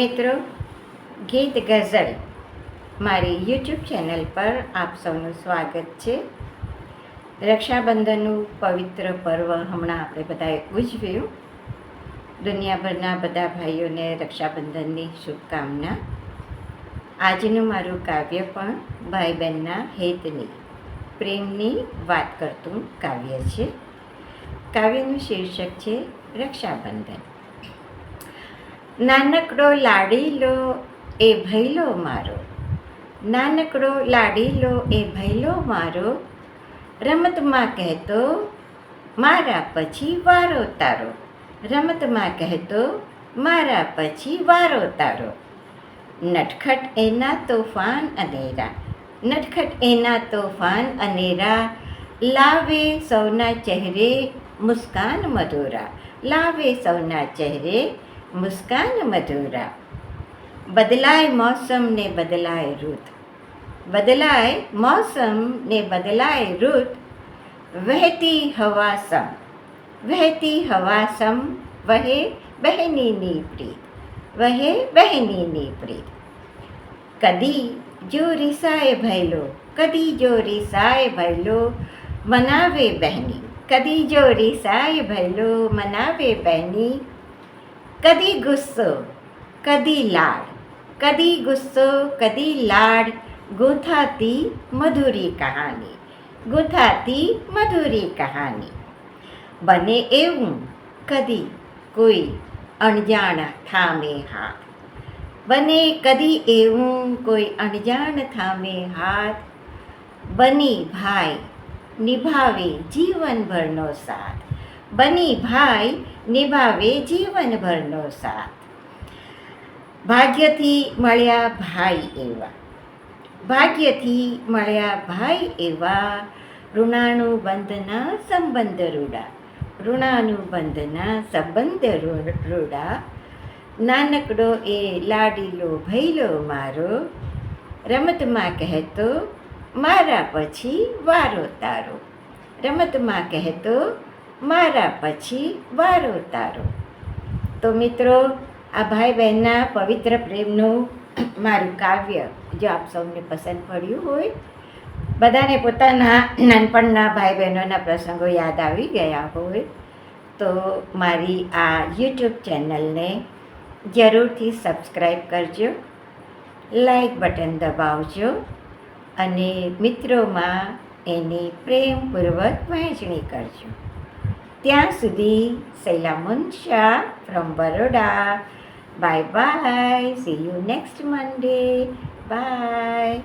મિત્રો, ગીત ગઝલ મારી યુટ્યુબ ચેનલ પર આપ સૌનું સ્વાગત છે. રક્ષાબંધનનું પવિત્ર પર્વ હમણાં આપણે બધાએ ઉજવ્યું. દુનિયાભરના બધા ભાઈઓને રક્ષાબંધનની શુભકામના. આજનું મારું કાવ્ય પણ ભાઈ બહેનના હેતની, પ્રેમની વાત કરતું કાવ્ય છે. કાવ્યનું શીર્ષક છે રક્ષાબંધન. નાનકડો લાડીલો એ ભૈલો મારો. નાનકડો લાડીલો એ ભૈલો મારો. રમતમાં કહેતો, મારા પછી વારો તારો. રમતમાં કહેતો, મારા પછી વારો તારો. નટખટ એના તોફાન અનેરા. નટખટ એના તોફાન અનેરા. લાવે સૌના ચહેરે મુસ્કાન મધુરા. લાવે સૌના ચહેરે मुस्कान मधुरा। बदलाए मौसम ने बदलाए रुत। बदलाए मौसम ने बदलाए रुत। वहती हवा सम। वहती हवा सम। वह बहनी नी प्रीत। वह बहनी नी प्रीत। कदी जो रिसाए भैलो। कदी जो रिसाए भैलो। मनावे बहनी। कदी जो रिसाए भैलो। मनावे बहनी। કદી ગુસ્સો કદી લાડ કદી ગુસ્સો કદી લાડ ગૂંથાતી મધુરી કહાની ગૂંથાતી મધુરી કહાની બને એવું કદી કોઈ અણજાણ થામે હાથ બને કદી એવું કોઈ અણજાણ થામે હાથ બની ભાઈ નિભાવે જીવનભરનો સાથ બની ભાઈ નિભાવે જીવનભરનો સાથ. ભાગ્યથી મળ્યા ભાઈ એવા. ભાગ્યથી મળ્યા ભાઈ એવા. ઋણાનું બંધના સંબંધ રૂડા. ઋણાનું બંધના સંબંધ રૂડા. નાનકડો એ લાડીલો ભૈલો મારો. રમતમાં કહેતો, મારા પછી વારો તારો. રમતમાં કહેતો મારા પછી વારો તારો તો મિત્રો, આ ભાઈ બહેનના પવિત્ર પ્રેમનું મારું કાવ્ય, જો આપ સૌને પસંદ પડ્યું હોય, બધાને પોતાના નાનપણના ભાઈ બહેનોના પ્રસંગો યાદ આવી ગયા હોય, તો મારી આ યુટ્યુબ ચેનલને જરૂરથી સબસ્ક્રાઈબ કરજો લાઈક બટન દબાવજો, અને મિત્રોમાં એની પ્રેમપૂર્વક વહેંચણી કરજો. ત્યાં સુધી સૈલામુન Shah from Baroda. Bye bye see you next Monday bye